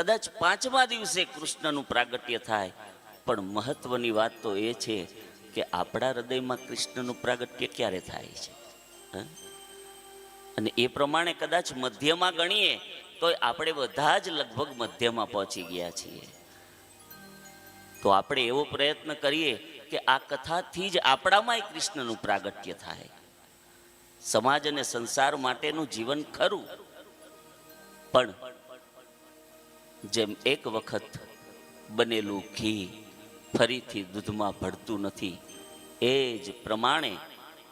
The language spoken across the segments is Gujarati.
કદાચ પાંચમા દિવસે કૃષ્ણનું પ્રાગટ્ય થાય, પણ મહત્વની વાત તો એ છે કે આપણા હૃદયમાં કૃષ્ણનું પ્રાગટ્ય ક્યારે થાય છે? અને એ પ્રમાણે કદાચ મધ્યમાં ગણીએ તો આપણે બધા જ લગભગ મધ્યમાં પહોંચી ગયા છીએ. તો આપણે એવો પ્રયત્ન કરીએ કે આ કથાથી જ આપણામાંય કૃષ્ણનું પ્રાગટ્ય થાય. સમાજ અને સંસાર માટેનું જીવન ખરું. પણ જેમ એક વખત બનેલું ઘી ફરીથી દૂધમાં ભળતું નથી, એ જ પ્રમાણે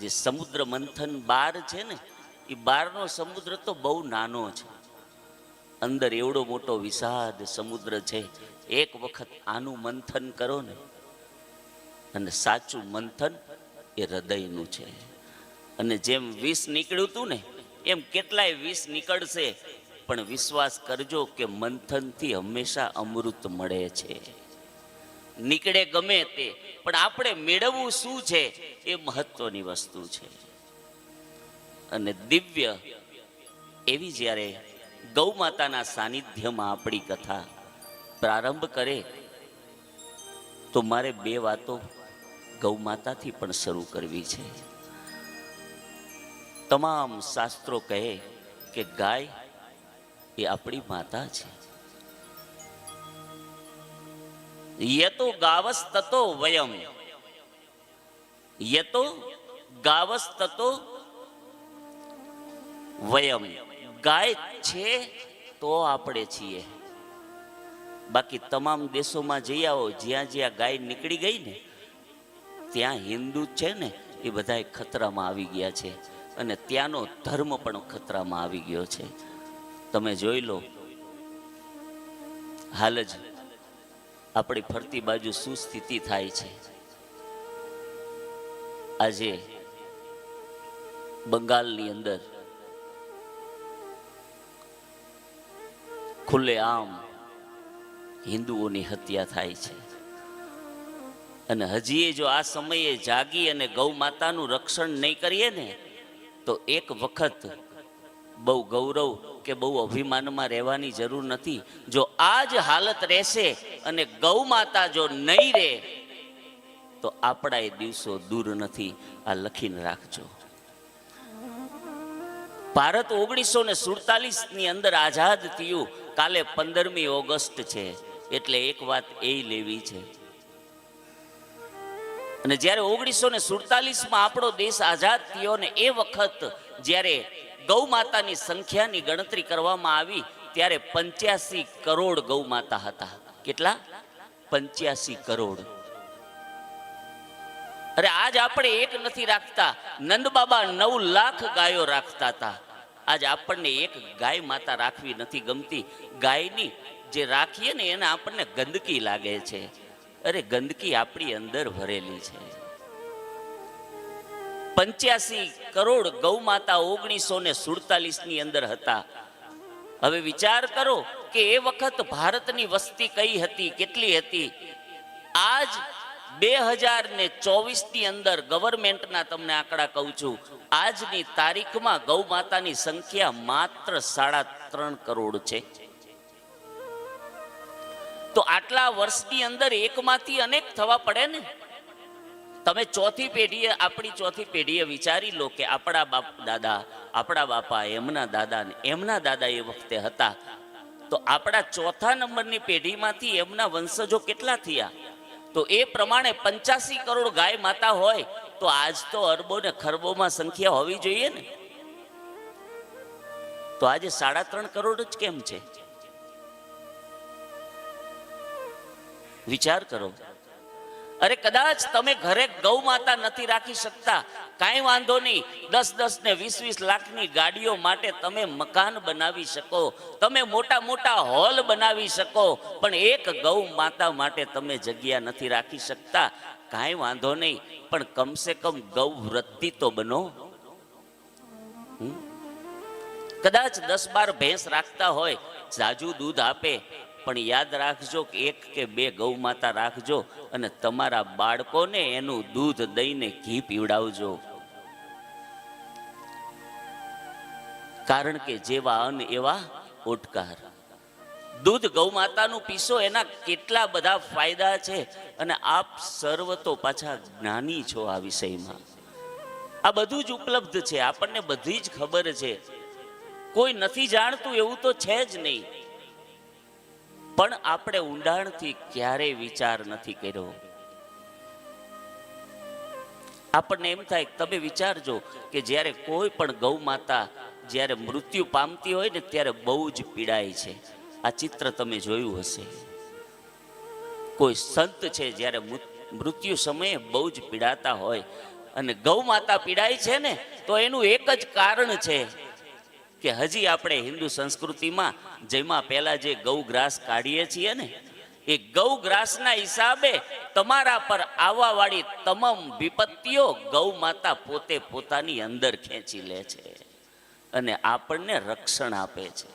જે સમુદ્ર મંથન બાર છે ને એ બારનો સમુદ્ર તો બહુ નાનો છે. અંદર એવડો મોટો વિષાદ સમુદ્ર છે, એક વખત આનું મંથન કરો ને, અને સાચું મંથન એ હૃદયનું છે. અને જેમ વિષ નીકળ્યું હતું ને, એમ કેટલાય વિષ નીકળશે પણ વિશ્વાસ કરજો કે મંથનથી હંમેશા અમૃત મળે છે. નીકળે ગમે તે, પણ આપણે મેળવવું શું છે એ મહત્વની વસ્તુ છે. અને દિવ્ય, એવી જ્યારે ગૌ માતાના સાનિધ્યમાં આપણી કથા પ્રારંભ કરે, તો મારે બે વાતો ગૌ માતાથી પણ શરૂ કરવી છે. તમામ શાસ્ત્રો કહે કે ગાય એ આપણી માતા છે. યતો ગાવસ તતો વયમ. યતો ગાવસ તતો વયમ. ગાય છે તો આપણે છીએ. બાકી તમામ દેશોમાં જઈ આવો, જ્યાં જ્યાં ગાય નીકળી ગઈ ને, ત્યાં હિન્દુ છે ને, એ બધા ખતરામાં આવી ગયા છે. અને ત્યાંનો ધર્મ પણ ખતરામાં આવી ગયો છે. તમે જોઈ લો. હાલ જ આપણી ફરતી બાજુ શું સ્થિતિ થાય છે. આજે બંગાળની અંદર ખુલ્લે આમ હિન્દુઓની હત્યા થાય છે. અને હજી જો આ સમયે જાગી અને ગૌ માતાનું રક્ષણ નહીં કરીએ ને, તો એક વખત બહુ ગૌરવ કે બહુ અભિમાનમાં રહેવાની જરૂર નથી. જો આ જ હાલત રહેશે અને ગૌ માતા જો નહીં રહે, તો આપણા એ દિવસો દૂર નથી. આ લખીને રાખજો. ભારત ઓગણીસો ને સુડતાલીસની અંદર આઝાદ થયું. કાલે પંદરમી ઓગસ્ટ છે. એટલે એક વાત એ લેવી છે. અને જ્યારે ઓગણીસો ને સુડતાલીસમાં આપણો દેશ આઝાદ થયો ને એ વખત જ્યારે ગૌ માતાની સંખ્યાની ગણતરી કરવામાં આવી ત્યારે પંચ્યાસી કરોડ ગૌ માતા હતા. કેટલા? પંચ્યાસી કરોડ. અરે આજ આપણે એક નથી રાખતા. નંદ બાબા નવ લાખ ગાયો રાખતા હતા. આજ આપણને એક ગાય માતા રાખવી નથી ગમતી. ગાયની જે રાખીએ ને એને આપણને ગંદકી લાગે છે. અરે ગંદકી આપણી અંદર ભરેલી છે. પંચ્યાસી કરોડ ગૌ માતા ઓગણીસો ને સુડતાલીસની અંદર હતા. હવે વિચાર કરો કે એ વખત ભારતની વસ્તી કઈ હતી, કેટલી હતી? આજ બે હજાર ને ચોવીસની અંદર ગવર્મેન્ટના તમને આંકડા કહું છું. આજની તારીખમાં ગૌ માતાની સંખ્યા માત્ર સાડા ત્રણ કરોડ છે. તો આટલા વર્ષની અંદર એકમાંથી અનેક થવા પડે ને? તમે ચોથી પેઢીએ, આપણી ચોથી પેઢીએ વિચારી લો કે આપણા બાપ દાદા, આપણા બાપા, એમના દાદા ને એમના દાદા એ વખતે હતા. તો આપણા ચોથા નંબરની પેઢીમાંથી એમના વંશજો કેટલા થયા? તો એ પ્રમાણે પંચ્યાસી કરોડ ગાય માતા હોય, તો આજ તો અરબો ને ખરબોમાં સંખ્યા હોવી જોઈએ ને? તો આજે સાડા ત્રણ કરોડ જ કેમ છે? વિચાર કરો. અરે કદાચ તમે ઘરે ગૌ માતા નથી રાખી શકતા. કાંઈ વાંધો નહીં. દસ દસ ને વીસ વીસ લાખની ગાડીઓ માટે તમે મકાન બનાવી શકો. તમે મોટા મોટા હોલ બનાવી શકો. પણ એક ગૌ માતા માટે તમે જગ્યા નથી રાખી શકતા. કાંઈ વાંધો નહીં. પણ કમસે કમ ગૌ વૃત્તિ તો બનો? કદાચ દસ બાર ભેંસ રાખતા હોય, જાજુ દૂધ આપે. પણ યાદ રાખજો કે એક કે બે ગૌ માતા રાખજો અને તમારા બાળકોને એનું દૂધ દઈને ઘી પીવડાવજો. કારણ કે જેવા અન્ન, એવા ઓટકાર દૂધ ગૌ માતાનું પીસો એના કેટલા બધા ફાયદા છે અને આપ સર્વ તો પાછા જ્ઞાની છો આ વિષયમાં. આ બધું જ ઉપલબ્ધ છે, આપણને બધી જ ખબર છે. કોઈ નથી જાણતું એવું તો છે જ નહીં. પણ આપણે ઊંડાણથી ક્યારેય વિચાર નથી કર્યો. આપણને એમ થાય, તમે વિચારજો કે જ્યારે કોઈ પણ ગૌ માતા જ્યારે મૃત્યુ પામતી હોય ને ત્યારે બહુ જ પીડાય છે. આ ચિત્ર તમે જોયું હશે. કોઈ સંત છે જ્યારે મૃત્યુ સમયે બહુ જ પીડાતા હોય અને ગૌ માતા પીડાય છે ને, તો એનું એક જ કારણ છે કે હજી આપણે હિન્દુ સંસ્કૃતિમાં જેમાં પહેલા જે ગૌ ગ્રાસ કાઢીએ છીએ ને, એ ગૌ ગ્રાસના હિસાબે તમારા પર આવવા વાળી તમામ વિપત્તિઓ ગૌ માતા પોતે પોતાની અંદર ખેંચી લે છે અને આપણને રક્ષણ આપે છે.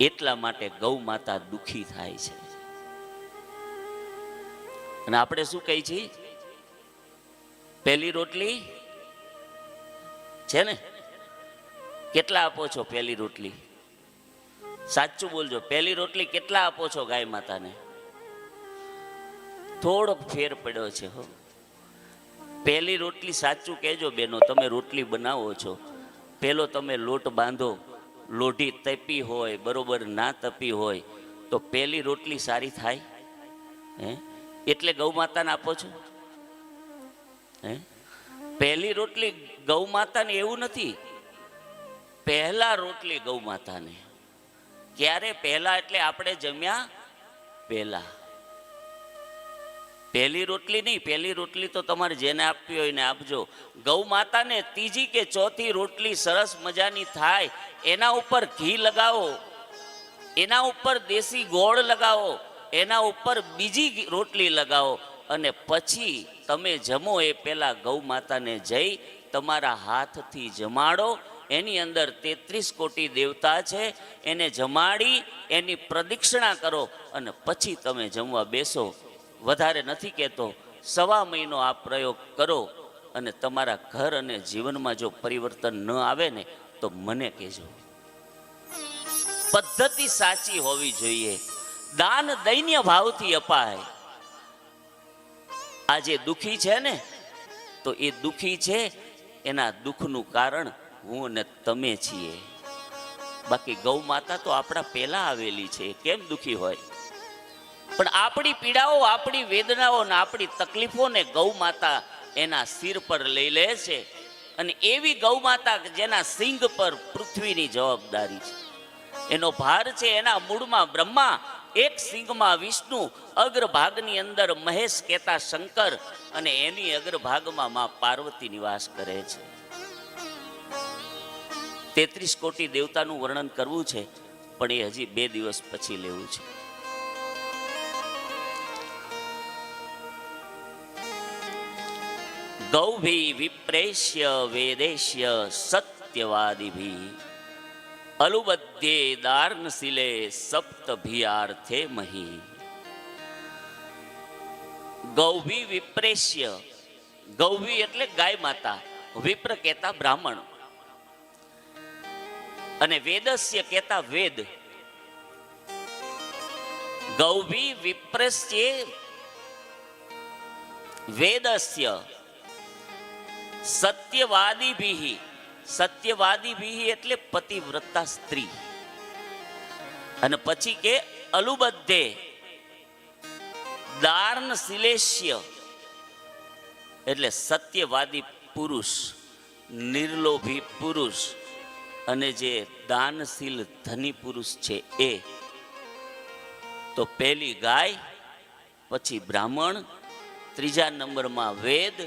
એટલા માટે ગૌ માતા દુખી થાય છે. અને આપણે શું કહી છીએ? પહેલી રોટલી છે ને? કેટલા આપો છો પહેલી રોટલી? સાચું બોલજો, પહેલી રોટલી કેટલા આપો છો ગાય માતાને? થોડો ફેર પડ્યો છે હો. પહેલી રોટલી સાચું કહેજો બેનો, તમે રોટલી બનાવો છો. પહેલો તમે લોટ બાંધો, લોઢી તપી હોય, બરોબર ના તપી હોય, તો પહેલી રોટલી સારી થાય? હે? એટલે ગૌ માતાને આપો છો? હે? પહેલી રોટલી ગૌ માતાને એવું નથી પહેલા રોટલી ગૌ માતાને. ક્યારે પહેલા? એટલે આપણે જમ્યા પહેલા. પહેલી રોટલી નહીં, પહેલી રોટલી તો તમારે જેને આપવી હોય ને આપજો. ગૌ માતાને ત્રીજી કે ચોથી રોટલી સરસ મજાની થાય. એના ઉપર ઘી લગાવો. એના ઉપર દેશી ગોળ લગાવો. એના ઉપર બીજી રોટલી લગાવો. અને પછી તમે જમો એ પહેલા ગૌ માતાને જઈ તમારા હાથથી જમાડો. એની અંદર તેત્રીસ કોટી દેવતા છે, એને જમાડી, એની પ્રદક્ષિણા કરો અને પછી તમે જમવા બેસો. વધારે નથી કહેતો, સવા મહિનો આ પ્રયોગ કરો અને તમારા ઘર અને જીવનમાં જો પરિવર્તન ન આવે ને, તો મને કહેજો. પદ્ધતિ સાચી હોવી જોઈએ. દાન દૈન્ય ભાવથી અપાય. આજે દુખી છે ને, તો એ દુખી છે, એના દુઃખનું કારણ હું અને તમે છીએ. બાકી ગૌ માતા તો આપણા પહેલા આવેલી છે, કેમ દુખી હોય? પણ આપણી પીડાઓ, આપણી વેદનાઓ ને આપણી તકલીફોને ગૌ માતા એના સિર પર લઈ લે છે અને એવી ગૌ માતા જેના સિંગ પર પૃથ્વીની જવાબદારી છે. એનો ભાર છે એના મૂળમાં બ્રહ્મા, એક સિંગમાં વિષ્ણુ, અગ્રભાગની અંદર મહેશ, કેતા શંકર અને એની અગ્રભાગમાં મા પાર્વતી નિવાસ કરે છે. તેત્રીસ કોટી દેવતાનું વર્ણન કરવું છે, પણ એ હજી બે દિવસ પછી લેવું છે. ગૌભી વિપ્રેશ્ય વેદેશ્ય સત્યવાદિભી. અલુબદ્ધે દાર્નશીલે સપ્તભિયાર્થે મહી. ગૌભી વિપ્રેશ્ય ગૌભી એટલે ગાય માતા. વિપ્ર કહેતા બ્રાહ્મણ. અને વેદસ્ય કહેતા વેદ. ગૌભી વિપ્રસ્ય વેદસ્ય. સત્યવાદીભી ભીહી એટલે પતિવ્રતા સ્ત્રી. અને પછી કે અલુબદ્ધે. દાર્ન શિલેષ્ય. એટલે સત્યવાદી પુરુષ, નિર્લોભી પુરુષ. અને જે દાનશીલ ધની પુરુષ છે એ, તો પહેલી ગાય, પછી બ્રાહ્મણ, ત્રીજા નંબરમાં વેદ,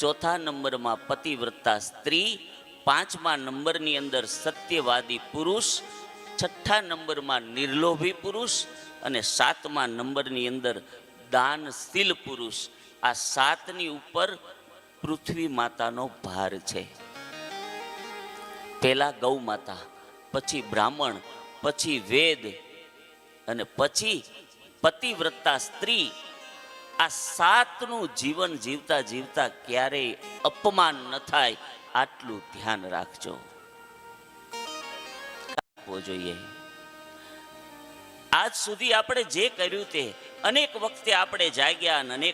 ચોથા નંબરમાં પતિવ્રતા સ્ત્રી, પાંચમા નંબરની અંદર સત્યવાદી પુરુષ, છઠ્ઠા નંબરમાં નિર્લોભી પુરુષ અને સાતમા નંબરની અંદર દાનશીલ પુરુષ. આ સાતની ઉપર પૃથ્વી માતાનો ભાર છે. પહેલા ગૌ માતા, પછી બ્રાહ્મણ, પછી વેદ અને પછી પતિવ્રતા સ્ત્રી આ સાતનું જીવન જીવતા જીવતા ક્યારેય અપમાન ન થાય, આટલું ધ્યાન રાખજો. જોઈએ. આજ સુધી આપણે જે કર્યું તે અનેક વખતે આપણે જાગ્યા અને અનેક